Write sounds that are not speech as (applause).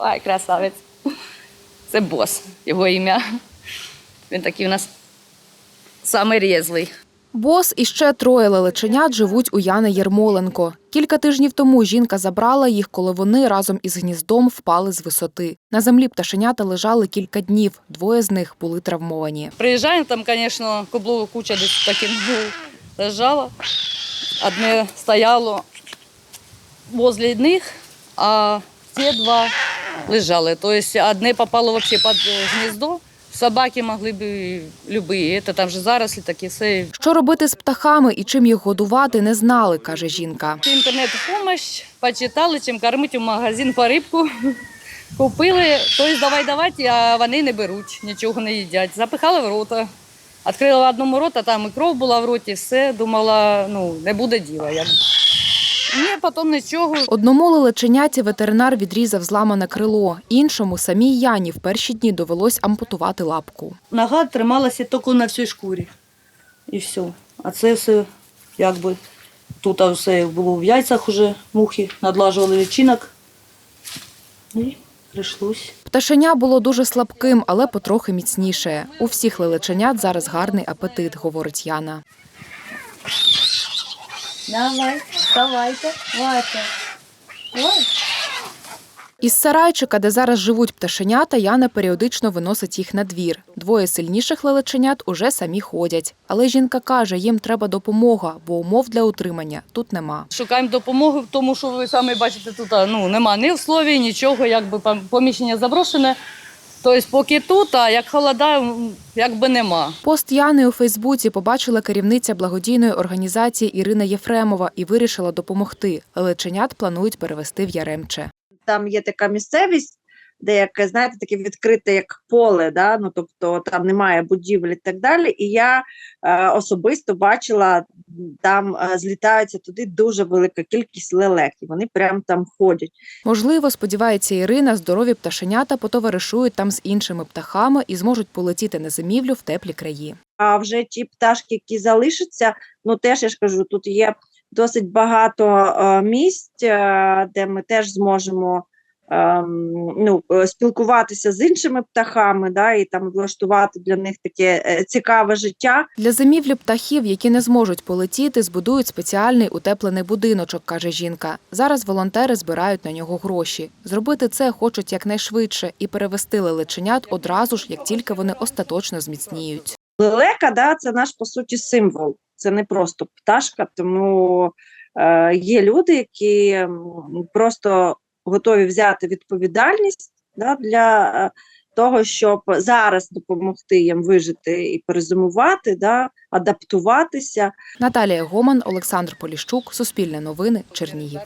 Ой, красавець. Це бос, його ім'я. Він такий у нас самий рєзвий. Бос і ще троє лелеченят живуть у Яни Єрмоленко. Кілька тижнів тому жінка забрала їх, коли вони разом із гніздом впали з висоти. На землі пташенята лежали кілька днів. Двоє з них були травмовані. Приїжджаємо, там, звісно, кублова куча десь таким лежала. Одне стояло возле них, а ті два лежали. Тобто одне попало взагалі під гніздо. Собаки могли б любі. Це там же зарослі такі все. Що робити з птахами і чим їх годувати, не знали, каже жінка. Інтернет помощь, почитали, чим кормити в магазин по рибку. (laughs) Купили, тобто давай давати, а вони не беруть, нічого не їдять. Запихали в рота. Відкрила в одному рота, там і кров була в роті, все. Думала, ну, не буде діла. Я... Ні, потім нічого. Одному лелеченяті ветеринар відрізав зламане крило, іншому самій Яні в перші дні довелось ампутувати лапку. Нога трималася тільки на всій шкурі. І все. А це все, якби, тут все було в яйцях уже мухи, надлажували личинок. І прийшлось. Пташеня було дуже слабким, але потрохи міцніше. У всіх лелеченят зараз гарний апетит, говорить Яна. Давай, вставайте, Вася. Ой. Із сарайчика, де зараз живуть пташенята, Яна періодично виносить їх на двір. Двоє сильніших лелеченят уже самі ходять. Але жінка каже, їм треба допомога, бо умов для утримання тут нема. Шукаємо допомоги, тому що ви самі бачите, тут ну, нема ні условій, нічого, якби пом- поміщення заброшене. Тобто поки тут, а як холода, якби нема. Пост Яни у Фейсбуці побачила керівниця благодійної організації Ірина Єфремова і вирішила допомогти. Лелеченят планують перевести в Яремче. там є така місцевість, де як знаєте, таке відкрите як поле, да? ну тобто там немає будівель і так далі. І я е, особисто бачила, там е, злітаються туди дуже велика кількість лелек, і вони прямо там ходять. Можливо, сподівається Ірина, здорові пташенята потоваришують там з іншими птахами і зможуть полетіти на зимівлю в теплі краї. А вже ті пташки, які залишаться, ну теж я ж кажу, тут є досить багато е, місць, е, де ми теж зможемо. Ем, Ну, е, спілкуватися з іншими птахами, да, і там влаштувати для них таке е, цікаве життя. Для зимівлі птахів, які не зможуть полетіти, збудують спеціальний утеплений будиночок, каже жінка. Зараз волонтери збирають на нього гроші. Зробити це хочуть якнайшвидше і перевести лелеченят одразу ж, як тільки вони остаточно зміцніють. Лелека, да, це наш по суті символ. Це не просто пташка, тому е, є люди, які просто готові взяти відповідальність да, для е, того, щоб зараз допомогти їм вижити і перезимувати, да, адаптуватися. Наталія Гоман, Олександр Поліщук, Суспільне новини, Чернігів.